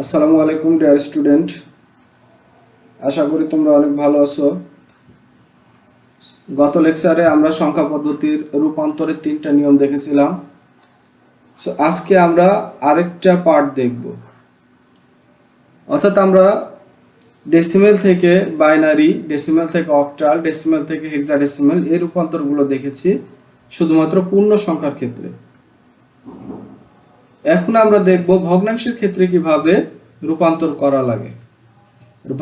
আসসালামু আলাইকুম dear student আশা করি তোমরা অনেক ভালো আছো। গত লেকচারে আমরা সংখ্যা পদ্ধতির রূপান্তরের তিনটা নিয়ম দেখেছিলাম। সো আজকে আমরা আরেকটা পার্ট দেখব। অর্থাৎ আমরা ডেসিমেল থেকে বাইনারি ডেসিমেল থেকে অক্টাল ডেসিমেল থেকে হেক্সাডেসিমেল এই রূপান্তরগুলো দেখেছি শুধুমাত্র পূর্ণ সংখ্যার ক্ষেত্রে। এখন আমরা দেখব ভগ্নাংশের ক্ষেত্রে কীভাবে রূপান্তর করা লাগে।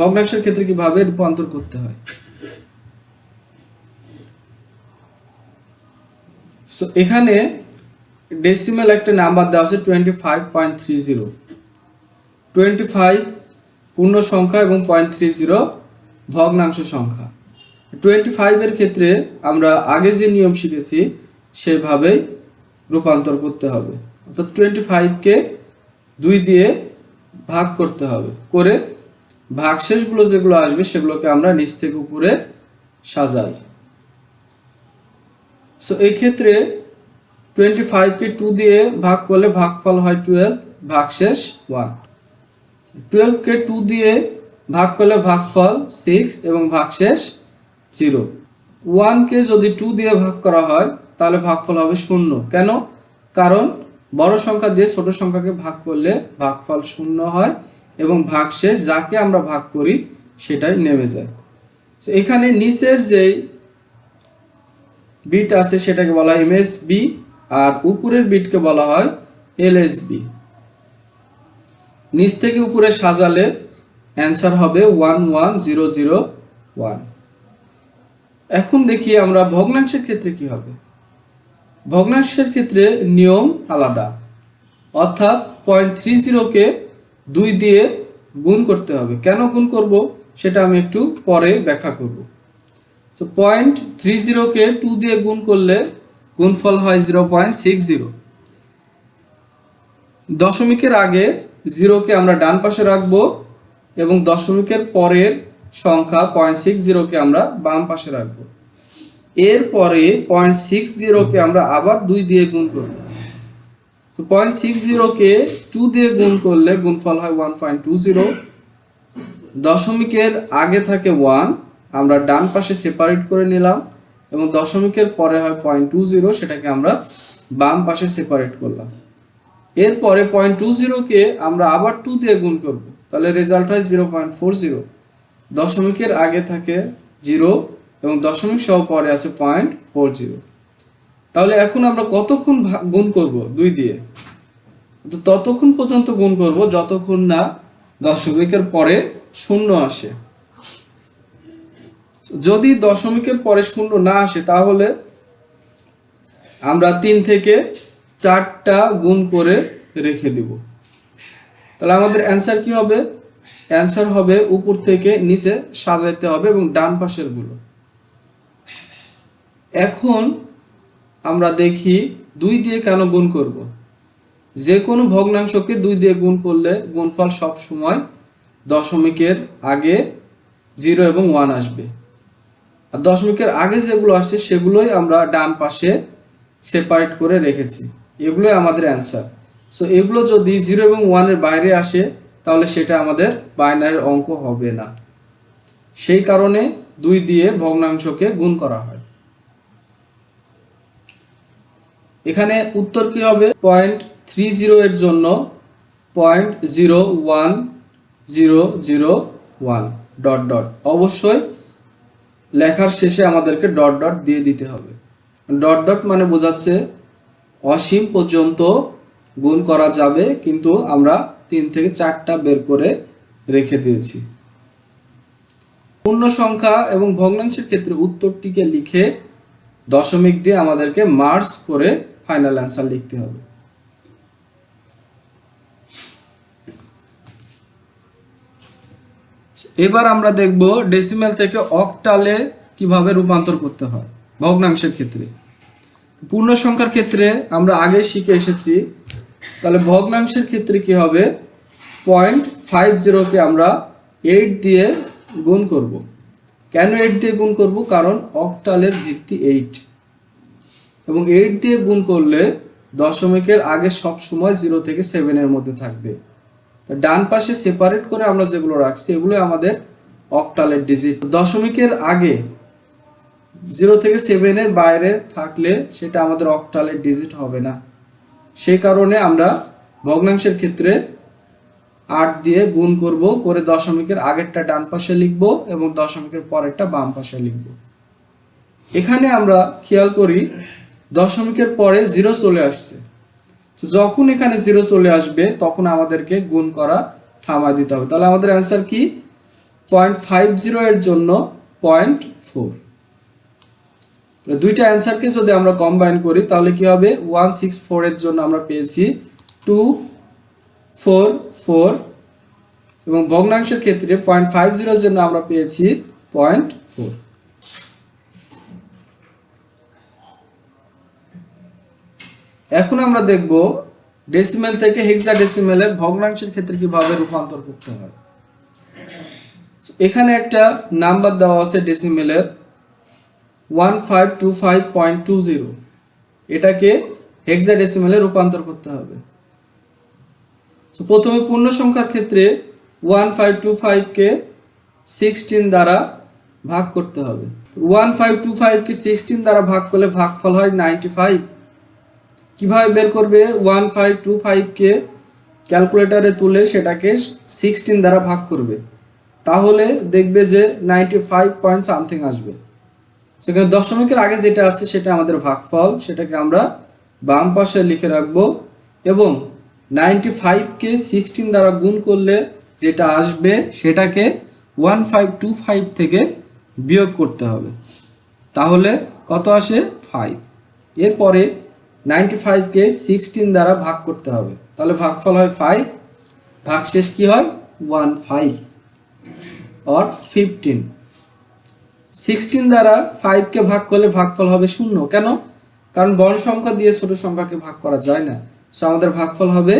ভগ্নাংশের ক্ষেত্রে কীভাবে রূপান্তর করতে হয়। এখানে ডেসিমেল একটা নাম্বার দেওয়া আছে twenty five point three zero twenty five পূর্ণ সংখ্যা এবং পয়েন্ট থ্রি জিরো ভগ্নাংশ সংখ্যা। টোয়েন্টি ফাইভের ক্ষেত্রে আমরা আগে যে নিয়ম শিখেছি, সেভাবেই রূপান্তর করতে হবে। অর্থাৎ টোয়েন্টি ফাইভকে দুই দিয়ে ভাগ করতে হবে। করে ভাগশেষগুলো যেগুলো আসবে সেগুলোকে আমরা নিচ থেকে উপরে সাজাই। সো এই ক্ষেত্রে টোয়েন্টি ফাইভকে টু দিয়ে ভাগ করলে ভাগফল হয় টুয়েলভ ভাগশেষ ওয়ান টুয়েলভকে টু দিয়ে ভাগ করলে ভাগফল সিক্স এবং ভাগশেষ জিরো ওয়ানকে যদি টু দিয়ে ভাগ করা হয়, তাহলে ভাগফল হবে শূন্য। কেন? কারণ বড় সংখ্যা দিয়ে ছোট সংখ্যাকে ভাগ করলে ভাগফল শূন্য হয় এবং ভাগশেষ যাকে আমরা ভাগ করি সেটাই নেমে যায়। তো এখানে নিচের যেই বিট আছে সেটাকে বলা হয় এমএস বি আর উপরের বিটকে বলা হয় এলএস বি নিচ থেকে উপরে সাজালে অ্যান্সার হবে one one zero zero one এখন দেখি আমরা ভগ্নাংশের ক্ষেত্রে কি হবে। ভগ্নাংশের ক্ষেত্রে নিয়ম আলাদা। অর্থাৎ পয়েন্ট থ্রি জিরোকে দুই দিয়ে গুণ করতে হবে। কেন গুণ করব? সেটা আমি একটু পরে ব্যাখ্যা করব। তো পয়েন্ট থ্রি জিরোকে টু দিয়ে গুণ করলে গুণফল হয় জিরো পয়েন্ট সিক্স জিরো দশমিকের আগে জিরোকে আমরা ডান পাশে রাখব এবং দশমিকের পরের সংখ্যা পয়েন্ট সিক্স জিরোকে আমরা বাম পাশে রাখব। এরপরে পয়েন্ট সিক্স জিরোকে আমরা আবার দুই দিয়ে গুণ করব তো পয়েন্ট সিক্স জিরোকে টু দিয়ে গুণ করলে গুণফল হয় ওয়ান পয়েন্ট টু জিরো দশমিকের আগে থাকে ওয়ান আমরা ডান পাশে সেপারেট করে নিলাম এবং দশমিকের পরে হয় পয়েন্ট টু জিরো সেটাকে আমরা বাম পাশে সেপারেট করলাম। এরপরে পয়েন্ট টু জিরোকে আমরা আবার টু দিয়ে গুণ করব, তাহলে রেজাল্ট হয় জিরো পয়েন্ট ফোর জিরো দশমিকের আগে থাকে জিরো এবং দশমিক সহ পরে আছে পয়েন্ট ফোর জিরো তাহলে এখন আমরা কতক্ষণ গুণ করব দুই দিয়ে? তো ততক্ষণ পর্যন্ত গুণ করব যতক্ষণ না দশমিকের পরে শূন্য আসে। যদি দশমিকের পরে শূন্য না আসে, তাহলে আমরা তিন থেকে চারটা গুণ করে রেখে দিব। তাহলে আমাদের অ্যান্সার কি হবে? অ্যান্সার হবে উপর থেকে নিচে সাজাইতে হবে এবং ডান পাশেরগুলো। এখন আমরা দেখি দুই দিয়ে কেন গুণ করব? যে কোনো ভগ্নাংশকে দুই দিয়ে গুণ করলে গুণফল সব সময় দশমিকের আগে জিরো এবং ওয়ান আসবে। আর দশমিকের আগে যেগুলো আসছে সেগুলোই আমরা ডান পাশে সেপারেট করে রেখেছি। এগুলোই আমাদের অ্যান্সার সো এগুলো যদি জিরো এবং ওয়ানের বাইরে আসে, তাহলে সেটা আমাদের বাইনারির অঙ্ক হবে না। সেই কারণে দুই দিয়ে ভগ্নাংশকে গুণ করা হয়। এখানে উত্তর কি হবে? পয়েন্ট থ্রি জিরো এর জন্য point zero one zero zero one dot dot অবশ্যই লেখার শেষে আমাদেরকে ডট ডট দিয়ে দিতে হবে। ডট ডট মানে বোঝাচ্ছে অসীম পর্যন্ত গুণ করা যাবে, কিন্তু আমরা তিন থেকে চারটা বের করে রেখে দিয়েছি। পূর্ণ সংখ্যা এবং ভগ্নাংশের ক্ষেত্রে উত্তরটিকে লিখে দশমিক দিয়ে আমাদেরকে মার্চ করে ফাইনাল অ্যান্সার লিখতে হবে। এবার আমরা দেখব ডেসিমেল থেকে অক্টালে কীভাবে রূপান্তর করতে হয় ভগ্নাংশের ক্ষেত্রে। পূর্ণ সংখ্যার ক্ষেত্রে আমরা আগে শিখে এসেছি। তাহলে ভগ্নাংশের ক্ষেত্রে কি হবে? পয়েন্ট ফাইভ জিরোকে আমরা এইট দিয়ে গুণ করব। কেন এইট দিয়ে গুণ করব? কারণ অক্টালের ভিত্তি এইট এবং এইট দিয়ে গুণ করলে দশমিকের আগে সব সময় জিরো থেকে সেভেনের মধ্যে থাকবে। ডান পাশে সেপারেট করে আমরা যেগুলো রাখছি এগুলো আমাদের অক্টালের ডিজিট দশমিকের আগে জিরো থেকে সেভেনের বাইরে থাকলে সেটা আমাদের অক্টালের ডিজিট হবে না। সেই কারণে আমরা ভগ্নাংশের ক্ষেত্রে আট দিয়ে গুণ করব, করে দশমিকের আগেরটা ডান পাশে লিখব এবং দশমিকের পরেরটা বাম পাশে লিখব। এখানে আমরা খেয়াল করি দশমিকের পরে জিরো চলে আসছে। তো যখন এখানে জিরো চলে আসবে, তখন আমাদেরকে গুণ করা থামায় দিতে হবে। তাহলে আমাদের অ্যান্সার কি? পয়েন্ট ফাইভ জিরো এর জন্য পয়েন্ট ফোর দুইটা অ্যান্সারকে যদি আমরা কম্বাইন করি, তাহলে কি হবে? ওয়ান সিক্স ফোর এর জন্য আমরা পেয়েছি টু ফোর ফোর এবং ভগ্নাংশের ক্ষেত্রে পয়েন্ট ফাইভ জিরোর জন্য আমরা পেয়েছি পয়েন্ট ফোর এখন আমরা দেখব ডেসিমেল থেকে হেক্সা ডেসিমেলের ভগ্নাংশের ক্ষেত্রে কীভাবে রূপান্তর করতে হয়। এখানে একটা নাম্বার দেওয়া আছে ডেসিমেলের one five two five point two zero এটাকে হেক্সা ডেসিমেলে রূপান্তর করতে হবে। তো প্রথমে পূর্ণ সংখ্যার ক্ষেত্রে ওয়ান ফাইভ টু ফাইভকে সিক্সটিন দ্বারা ভাগ করতে হবে। ওয়ান ফাইভ টু ফাইভকে সিক্সটিন দ্বারা ভাগ করলে ভাগফল হয় নাইনটি ফাইভ কীভাবে বের করবে? ওয়ান ফাইভ টু ফাইভকে ক্যালকুলেটারে তুলে সেটাকে সিক্সটিন দ্বারা ভাগ করবে। তাহলে দেখবে যে নাইনটি ফাইভ পয়েন্ট সামথিং আসবে। সেখানে দশমিকের আগে যেটা আছে সেটা আমাদের ভাগফল, সেটাকে আমরা বাম পাশে লিখে রাখব এবং নাইনটি ফাইভকে সিক্সটিন দ্বারা গুণ করলে যেটা আসবে সেটাকে ওয়ান ফাইভ টু ফাইভ থেকে বিয়োগ করতে হবে। তাহলে কত আসে? ফাইভ এরপরে নাইনটি ফাইভকে সিক্সটিন দ্বারা ভাগ করতে হবে। তাহলে ভাগফল হয় ফাইভ ভাগশেষ কি হয়? One five or fifteen sixteen দ্বারা ফাইভকে ভাগ করলে ভাগফল হবে শূন্য। কেন? কারণ বড় সংখ্যা দিয়ে ছোট সংখ্যাকে ভাগ করা যায় না। সো আমাদের ভাগফল হবে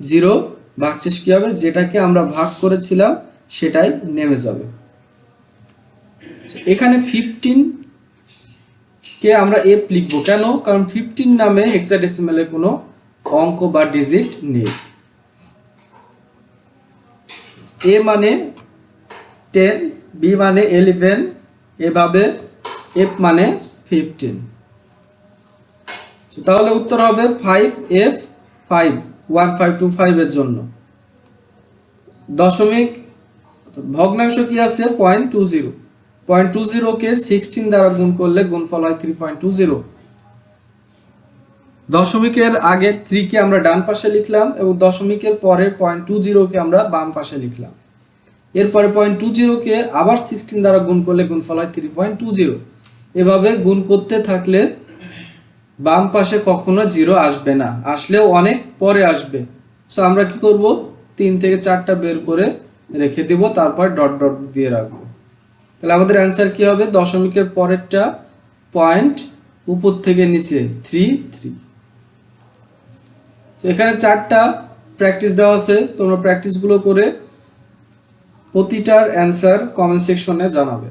জিরো ভাগশেষ কি হবে? যেটাকে আমরা ভাগ করেছিলাম, সেটাই নেমে যাবে। এখানে ফিফটিন কে আমরা এফ লিখব? কেন? কারণ ফিফটিন নামে হেক্সাডেসিমেলে কোনো অঙ্ক বা ডিজিট নেই। এ মানে টেন বি মানে ইলেভেন এভাবে এফ মানে ফিফটিন তাহলে উত্তর হবে five F five one five two ফাইভের জন্য। দশমিক, ভগ্নাংশ কি আছে? Point two zero point two জিরোকে sixteen দ্বারা গুণ করলে গুণফল হয় থ্রি পয়েন্ট টু জিরো। দশমিকের আগে থ্রিকে আমরা ডান পাশে লিখলাম এবং দশমিকের পরে পয়েন্ট টু জিরোকে আমরা বাম পাশে লিখলাম। এরপরে পয়েন্ট টু জিরোকে আবার সিক্সটিন দ্বারা গুণ করলে গুণফল হয় থ্রি পয়েন্ট টু জিরো। এভাবে গুণ করতে থাকলে বাম পাশে কখনো জিরো আসবে না, আসলেও অনেক পরে আসবে। সো আমরা কি করব? তিন থেকে চারটা বের করে রেখে দিব, তারপর ডট ডট দিয়ে রাখব। তাহলে আমাদের অ্যান্সার কি হবে? দশমিকের পরেরটা পয়েন্ট উপর থেকে নিচে থ্রি থ্রি এখানে চারটা প্র্যাকটিস দেওয়া আছে। তোমরা প্র্যাকটিসগুলো করে প্রতিটার অ্যান্সার কমেন্ট সেকশনে জানাবে।